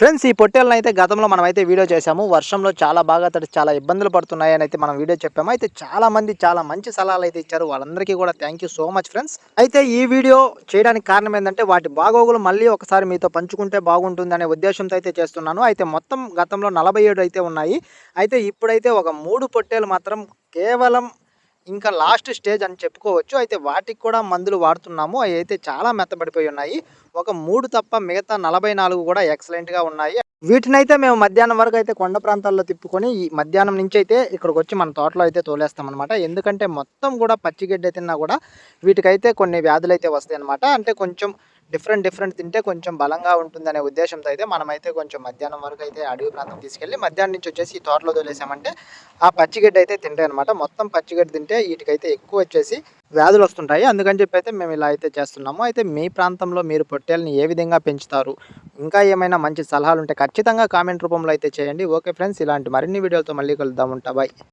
Friends ఈ పొట్టేలను అయితే గతంలో మనం అయితే వీడియో చేశాము. వర్షంలో చాలా బాగా తడి చాలా ఇబ్బందులు పడుతున్నాయి అని అయితే మనం వీడియో చెప్పాము. అయితే చాలా మంది చాలా మంచి సలహాలు అయితే ఇచ్చారు. వాళ్ళందరికీ కూడా thank you so much friends అయితే ఈ వీడియో చేయడానికి కారణం ఏంటంటే వాటి బాగోగులు మళ్ళీ ఒకసారి మీతో పంచుకుంటే బాగుంటుంది అనే ఉద్దేశంతో అయితే చేస్తున్నాను. అయితే మొత్తం గతంలో నలభై ఏడు అయితే ఉన్నాయి. అయితే ఇప్పుడైతే ఒక మూడు పొట్టేలు మాత్రం కేవలం ఇంకా లాస్ట్ స్టేజ్ అని చెప్పుకోవచ్చు. అయితే వాటికి కూడా మందులు వాడుతున్నాము. అవి అయితే చాలా మెత్తబడిపోయి ఉన్నాయి. ఒక మూడు తప్ప మిగతా నలభై నాలుగు కూడా ఎక్సలెంట్గా ఉన్నాయి. వీటినైతే మేము మధ్యాహ్నం వరకు అయితే కొండ ప్రాంతాల్లో తిప్పుకొని ఈ మధ్యాహ్నం నుంచి అయితే ఇక్కడికి వచ్చి మన తోటలో అయితే తోలేస్తామన్నమాట. ఎందుకంటే మొత్తం కూడా పచ్చిగడ్డ తిన్నా కూడా వీటికైతే కొన్ని వ్యాధులు అయితే వస్తాయి అనమాట అంటే కొంచెం డిఫరెంట్ డిఫరెంట్ తింటే కొంచెం బలంగా ఉంటుందనే ఉద్దేశంతో అయితే మనమైతే కొంచెం మధ్యాహ్నం వరకు అయితే అడవి ప్రాంతం తీసుకెళ్ళి మధ్యాహ్నం నుంచి వచ్చేసి ఈ తోటలో తోలేసామంటే ఆ పచ్చిగడ్డ అయితే తింటాయి అనమాట మొత్తం పచ్చిగడ్డ తింటే వీటికైతే ఎక్కువ వచ్చేసి వ్యాధులు వస్తుంటాయి. అందుకని చెప్పి అయితే మేము ఇలా అయితే చేస్తున్నాము. అయితే మీ ప్రాంతంలో మీరు పొట్టేల్ని ఏ విధంగా పెంచుతారు? ఇంకా ఏమైనా మంచి సలహాలు ఉంటే ఖచ్చితంగా కామెంట్ రూపంలో అయితే చేయండి. ఓకే ఫ్రెండ్స్ ఇలాంటి మరిన్ని వీడియోలతో మళ్ళీ కలుద్దాం ఉంటా. బాయ్.